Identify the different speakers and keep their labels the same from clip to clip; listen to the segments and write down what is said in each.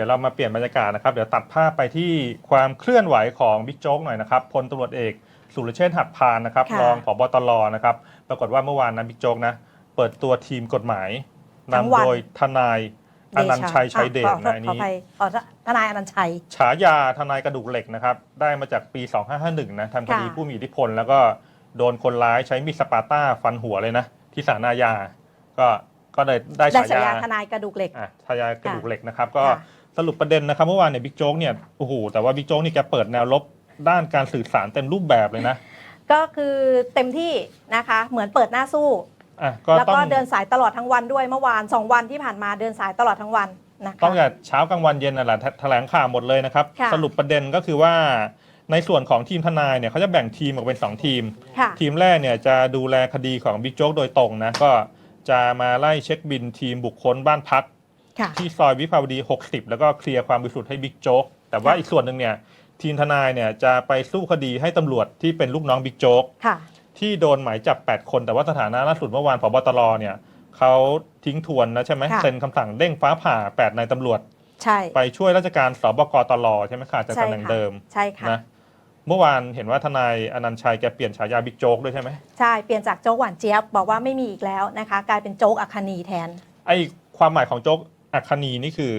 Speaker 1: ดี๋ยวเรามาเปลี่ยนบรรยากาศนะครับ เดี๋ยวตัดภาพไปที่ความเคลื่อนไหวของบิ๊กโจ๊กหน่อยนะครับพลตำรวจเอกสุรเชษฐ์หัตถพานนะครับ
Speaker 2: ค่ะ
Speaker 1: รองผบตรนะครับ ปรากฏว่าเมื่อวานนะบิ๊กโจ๊กนะเปิดตัวทีมกฎหมาย
Speaker 2: ทั้ง
Speaker 1: นำ
Speaker 2: วัน
Speaker 1: โดยทนายอนันต์ชัยชัยเดช
Speaker 2: อะขอ
Speaker 1: นะอัน
Speaker 2: ขอ
Speaker 1: นี้
Speaker 2: อภัยอ๋อทนายอนันต์ชัย
Speaker 1: ฉายาทนายกระดูกเหล็กนะครับ ได้มาจากปี 2551 นะทำคดี
Speaker 2: ค่ะ
Speaker 1: ผู้มีอิทธิพล แล้วก็โดนคนร้ายใช้มีดสปาต้าฟันหัวเลยนะ ที่ศาลอาญาก็ก็เลยได้
Speaker 2: ได้
Speaker 1: ฉา
Speaker 2: ฉายาา
Speaker 1: ย
Speaker 2: ทนายกระดูกเหล็ก
Speaker 1: อะฉายากระดูกเหล็กนะครับ ก็
Speaker 2: ค่ะ
Speaker 1: สรุปประเด็นนะครับเมื่อวานเนี่ยบิ๊กโจ๊กเนี่ยโอ้โหแต่ว่าบิ๊กโจ๊กนี่แกเปิดแนวลบด้านการสื่อสารเต็มรูปแบบเลยนะ
Speaker 2: ก็คือเต็มที่นะคะ เหมือนเปิดหน้าสู้
Speaker 1: อะก็
Speaker 2: แล้ว
Speaker 1: ต้อง
Speaker 2: ก็เดินสายตลอดทั้งวันด้วยเมื่อวานสองวันที่ผ่านมาเดินสายตลอดทั้งวันนะคะ
Speaker 1: ต้องจากเช้ากลางวันเย็นน่ะแหละแถแถลงข่าวหมดเลยนะครับ
Speaker 2: ค่ะ
Speaker 1: สรุปประเด็นก็คือว่าในส่วนของทีมทนายเนี่ยเขาจะแบ่งทีมออกเป็นสองทีม
Speaker 2: ค่ะ
Speaker 1: ทีมแรกเนี่ยจะดูแลคดีของบิ๊กโจ๊กโดยตรงนะก็จะมาไล่เช็คบินทีมบุคคลบ้านพัก
Speaker 2: ค่ะ
Speaker 1: ที่ซอยวิภาวดี 60 แล้วก็เคลียร์ความบริสุทธิ์ให้บิ๊กโจ๊กแต่ว่า
Speaker 2: ค่ะ
Speaker 1: อีกส่วนหนึ่งเนี่ยทีมทนายเนี่ยจะไปสู้คดีให้ตำรวจที่เป็นลูกน้องบิ๊กโจ๊ก
Speaker 2: ค่ะ
Speaker 1: ที่โดนหมายจับ 8 คน แต่ว่าสถานะล่าสุดเมื่อวานพบตรเนี่ยเขาทิ้งทวนนะใช่ไหม
Speaker 2: ค่ะ
Speaker 1: เซ็นคำสั่งเด้งฟ้าผ่า 8 นายตำรวจ
Speaker 2: ใช่
Speaker 1: ไปช่วยราชการสบกตลใช่ไหมขาดจาก
Speaker 2: ใช่
Speaker 1: ตำแหน่ง
Speaker 2: ค่ะ
Speaker 1: เดิม
Speaker 2: ใช่ค่ะ
Speaker 1: นะเมื่อวานเห็นว่าทนายอนันต์ชัยแกเปลี่ยนฉายาบิ๊กโจ๊กด้วยใช่ไหม
Speaker 2: ใช่เปลี่ยนจากโจ๊กหวานเจี๊ยบบอกว่าไม่มีอีกแล้วนะคะ กลายเป็นโจ๊กอัคคณีแทน
Speaker 1: ไอความหมายของโจ๊ก อัคคณีนี่คือ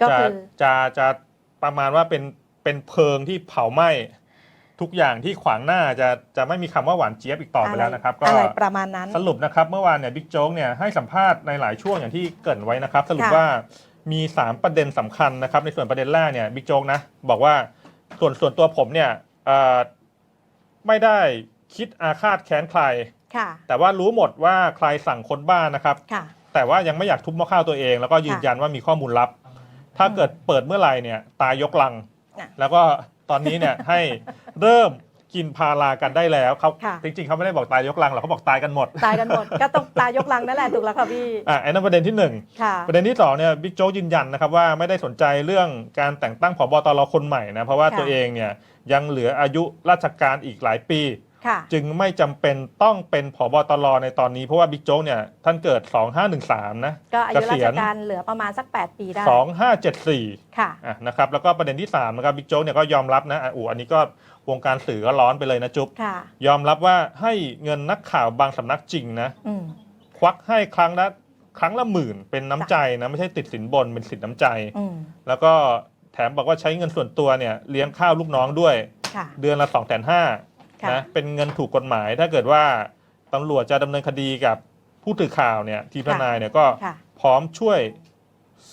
Speaker 2: ก็
Speaker 1: จะ
Speaker 2: คือ
Speaker 1: จะจะประมาณว่าเป็นเป็นเพลิงที่เผาไหม้ทุกอย่างที่ขวางหน้าจะจะไม่มีคำว่าหวานเจี๊ยบอีกต่อไปแล้วนะครับ ก็
Speaker 2: อะไรประมาณนั้น
Speaker 1: สรุปนะครับเมื่อวานเนี่ยบิ๊กโจ๊กเนี่ยให้สัมภาษณ์ในหลายช่วงอย่างที่เกรินไว้นะครับ สรุป
Speaker 2: ค่ะ
Speaker 1: ว่ามี 3 ประเด็นสำคัญนะครับ ในส่วนประเด็นแรกเนี่ยบิ๊กโจ๊กนะบอกว่าส่วนส่วนตัวผมเนี่ยเอ่อไม่ได้คิดอาฆาตแค้นใคร
Speaker 2: ค่ะ
Speaker 1: แต่ว่ารู้หมดว่าใครสั่งคนบ้านนะครับ
Speaker 2: ค่ะ
Speaker 1: แต่ว่ายังไม่อยากทุบหม้อข้าวตัวเอง แล้วก็ยืนยันว่ามีข้อมูลลับ ถ้าเกิดเปิดเมื่อไหร่เนี่ย ตายยกลัง
Speaker 2: อะ
Speaker 1: แล้วก็ตอนนี้เนี่ย ให้เริ่มกินพารากันได้แล้วเขา
Speaker 2: ค่ะ
Speaker 1: จริงๆเขาไม่ได้บอกตายยกลังหรอกเขาบอกตายกันหมด
Speaker 2: ตายกันหมด ก็ต้องตายยกลังนั่นแหละถูกแล้วค่ะพี่
Speaker 1: อะไอ้นั่นประเด็นที่หนึ่ง
Speaker 2: ค่ะ
Speaker 1: ประเด็นที่สองเนี่ยบิ๊กโจ๊กยืนยันนะครับว่าไม่ได้สนใจเรื่องการแต่งตั้งผบตรคนใหม่นะเพราะว่า
Speaker 2: ค่ะ
Speaker 1: ตัวเองเนี่ยยังเหลืออายุราชการอีกหลายปี
Speaker 2: ค่ะ
Speaker 1: จึงไม่จำเป็นต้องเป็นผบตรในตอนนี้ เพราะว่าบิ๊กโจ๊กเนี่ยท่านเกิด 2513 นะ
Speaker 2: ก็อายุ
Speaker 1: เกษี
Speaker 2: รายช
Speaker 1: ณ
Speaker 2: การเหลือประมาณสัก 8 ปีได้
Speaker 1: 2574
Speaker 2: ค่ะ
Speaker 1: อะนะครับแล้วก็ประเด็นที่ 3 นะครับบิ๊กโจ๊กเนี่ยก็ยอมรับนะอะอูอันนี้ก็วงการสื่อก็ร้อนไปเลยนะจุ๊บ
Speaker 2: ค่ะ
Speaker 1: ยอมรับว่าให้เงินนักข่าวบางสำนักจริงนะ
Speaker 2: อืม
Speaker 1: ควักให้ครั้งละครั้งละหมื่นเป็นน้ำใจนะไม่ใช่ติดสินบนเป็นสินน้ำใจ
Speaker 2: อืม
Speaker 1: แล้วก็แถมบอกว่าใช้เงินส่วนตัวเนี่ยเลี้ยงข้าวลูกน้องด้วย
Speaker 2: ค่ะ
Speaker 1: เดือนละ2องแสนห้า
Speaker 2: ค่ะ
Speaker 1: นะเป็นเงินถูกกฎหมาย ถ้าเกิดว่าตำรวจจะดำเนินคดีกับผู้ถือข่าวเนี่ยทีมทนายเนี่ยก็
Speaker 2: ค่ะ
Speaker 1: พร้อมช่วย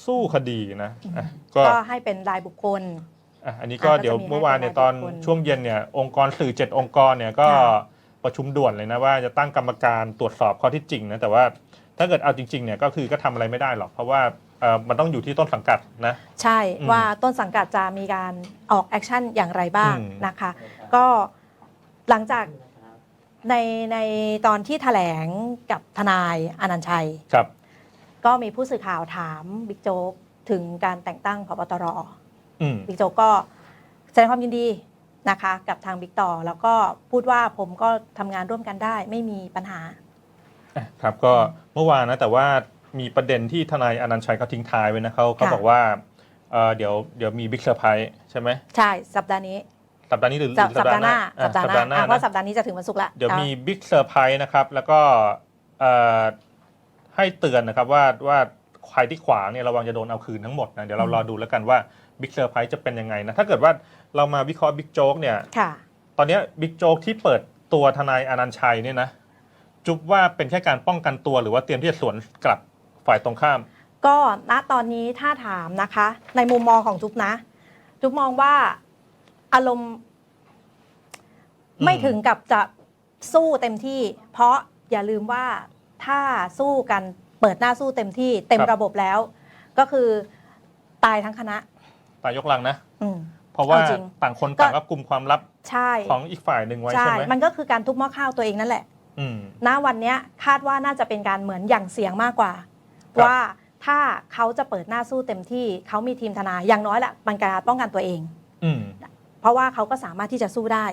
Speaker 1: สู้คดีนะอะก็
Speaker 2: ก็ให้เป็นรายบุคคล
Speaker 1: อะอันนี้ก็
Speaker 2: อะก็จะ
Speaker 1: เดี๋ยว
Speaker 2: มี
Speaker 1: เมื่อวานเนี่ย
Speaker 2: ให้
Speaker 1: ตอน
Speaker 2: เป็นรายบุคคล
Speaker 1: ช่วงเย็นเนี่ยองค์กรสื่อเจ็ดองค์กรเนี่ยก็
Speaker 2: ค่ะ
Speaker 1: ประชุมด่วนเลยนะว่าจะตั้งกรรมการตรวจสอบข้อที่จริงนะแต่ว่าถ้าเกิดเอาจริงๆเนี่ยก็คือก็ทำอะไรไม่ได้หรอกเพราะว่าเอ่อมันต้องอยู่ที่ต้นสังกัดนะ
Speaker 2: ใช่
Speaker 1: อืม
Speaker 2: ว่าต้นสังกัดจะมีการออกแอคชั่นอย่างไรบ้าง
Speaker 1: อืม
Speaker 2: นะคะ ก็ หลังจากในในตอนที่แถลงกับทนายอนันต์ชัย
Speaker 1: ครับ
Speaker 2: ก็มีผู้สื่อข่าวถามบิ๊กโจ๊กถึงการแต่งตั้งพบตร
Speaker 1: อืม
Speaker 2: บิ๊กโจ๊กก็แสดงความยินดีนะคะ กับทางบิ๊กต่อ แล้วก็พูดว่าผมก็ทำงานร่วมกันได้ ไม่มีปัญหา
Speaker 1: อะครับ ก็เมื่อวานนะ แต่ว่ามีประเด็นที่ทนายอนันต์ชัยเขาทิ้งท้ายไว้นะเขาเขา
Speaker 2: ค่ะ
Speaker 1: บอกว่าเอ่อเดี๋ยวเดี๋ยวมีบิ๊กเซอร์ไพรส์ใช่ไหม
Speaker 2: ใช่สัปดาห์นี้
Speaker 1: สัปดาห์นี้หรือ
Speaker 2: สัป
Speaker 1: หรือ
Speaker 2: สัปดาห์หน้า
Speaker 1: อะ
Speaker 2: สัปดาห์หน้าอะเพ
Speaker 1: นะ
Speaker 2: ราะสัปดาห์นี้จะถึงวันศุกร์ละ
Speaker 1: เดี๋ยว
Speaker 2: อา
Speaker 1: มีบิ๊กเซอร์ไพรส์นะครับ แล้วก็เอ่อให้เตือนนะครับว่าว่าใครที่ขวางเนี่ยระวังจะโดนเอาคืนทั้งหมดนะเดี๋ยวเรารอดูแล้วกันว่าบิ๊กเซอร์ไพรส์จะเป็นยังไงนะถ้าเกิดว่าเรามาวิเคราะห์บิ๊กโจ๊กเนี่ย
Speaker 2: ค่ะ
Speaker 1: ตอนเนี้ยบิ๊กโจ๊กที่เปิดตัวทนายอนันต์ชัยเนี่ยนะจุบว่าเป็นแค่การป้องกันตัวหรือว่าเตรียมที่จะสวนกลับฝ่ายตรงข้าม
Speaker 2: ก็ณตอนนี้ถ้าถามนะคะ ในมุมมองของจุ๊บนะ จุ๊บมองว่า อารมณ์
Speaker 1: อืม
Speaker 2: ไม่ถึงกับจะสู้เต็มที่ เพราะอย่าลืมว่าถ้าสู้กันเปิดหน้าสู้เต็มที่ เต็มระบบแล้ว ก็คือตายทั้งคณะ
Speaker 1: ตายยกลังนะ
Speaker 2: อืม
Speaker 1: เพราะว่า
Speaker 2: เอาจริง
Speaker 1: ต่างคน
Speaker 2: ก็
Speaker 1: ต่างรับกลุ่มความลับ
Speaker 2: ใช่
Speaker 1: ของอีกฝ่ายหนึ่งไว้
Speaker 2: ใช่
Speaker 1: ใช่ไหม
Speaker 2: มันก็คือการทุบหม้อข้าวตัวเองนั่นแหละ
Speaker 1: อืม
Speaker 2: ณวันเนี้ยคาดว่าน่าจะเป็นการเหมือนหยั่งเสียงมากกว่า
Speaker 1: ครับ
Speaker 2: ว่าถ้าเขาจะเปิดหน้าสู้เต็มที่ เขามีทีมทนายอย่างน้อยแหละมันการป้องกันตัวเอง
Speaker 1: อืม
Speaker 2: เพราะว่าเขาก็สามารถที่จะสู้ได้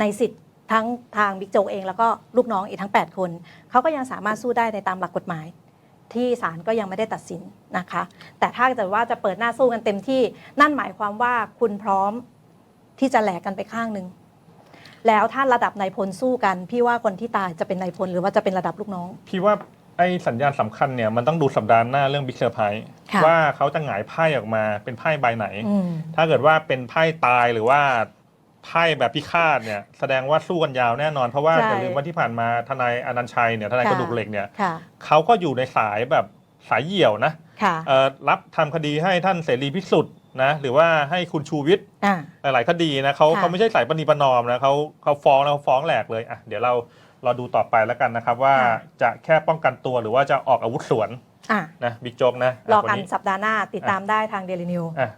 Speaker 2: ในสิทธิ์ทั้งทางบิ๊กโจกเองแล้วก็ลูกน้องอีกทั้ง 8 คน เขาก็ยังสามารถสู้ได้ในตามหลักกฎหมาย ที่ศาลก็ยังไม่ได้ตัดสินนะคะ แต่ถ้าเกิดว่าจะเปิดหน้าสู้กันเต็มที่นั่นหมายความว่าคุณพร้อมที่จะแหลกกันไปข้างหนึ่งแล้วถ้าระดับนายพลสู้กัน พี่ว่าคนที่ตายจะเป็นนายพลหรือว่าจะเป็นระดับลูกน้อง
Speaker 1: พี่ว่า ไอ้สัญญาณสำคัญเนี่ยมันต้องดูสัปดาห์หน้าเรื่องบิ๊กเซอร์ไพรส์
Speaker 2: ค่ะ
Speaker 1: ว่าเขาจะหงายไพ่ออกมาเป็นไพ่ใบไหน
Speaker 2: อืม
Speaker 1: ถ้าเกิดว่าเป็นไพ่ตายหรือว่าไพ่แบบพิฆาตเนี่ยแสดงว่าสู้กันยาวแน่นอน เพราะว่า
Speaker 2: ใช่
Speaker 1: อย่าลืมว่าที่ผ่านมาทนายอนันต์ชัยเนี่ยทนาย
Speaker 2: ค่ะ
Speaker 1: กระดูกเหล็กเนี่ย
Speaker 2: ค่ะ
Speaker 1: เขาก็อยู่ในสายแบบสายเหี่ยวนะ
Speaker 2: ค่ะ
Speaker 1: เอ่อรับทำคดีให้ท่านเสรีพิสุทธิ์นะหรือว่าให้คุณชูวิทย์
Speaker 2: อ่า
Speaker 1: หลาย ๆ คดีนะเขา
Speaker 2: ค่ะ
Speaker 1: เขาไม่ใช่สายปณีประนอมนะเขาเขาฟ้องแล้วเขาฟ้องแหลกเลยอะเดี๋ยวเรา เราดูต่อไปแล้วกันนะครับ ว่าจะแค่ป้องกันตัวหรือว่าจะออกอาวุธสวน
Speaker 2: อ่า
Speaker 1: นะบิ๊กโจ๊กนะ
Speaker 2: รอ
Speaker 1: วั
Speaker 2: กัน
Speaker 1: นี้
Speaker 2: สัปดาห์หน้าติดตามได้ทางเดลินิว
Speaker 1: อะ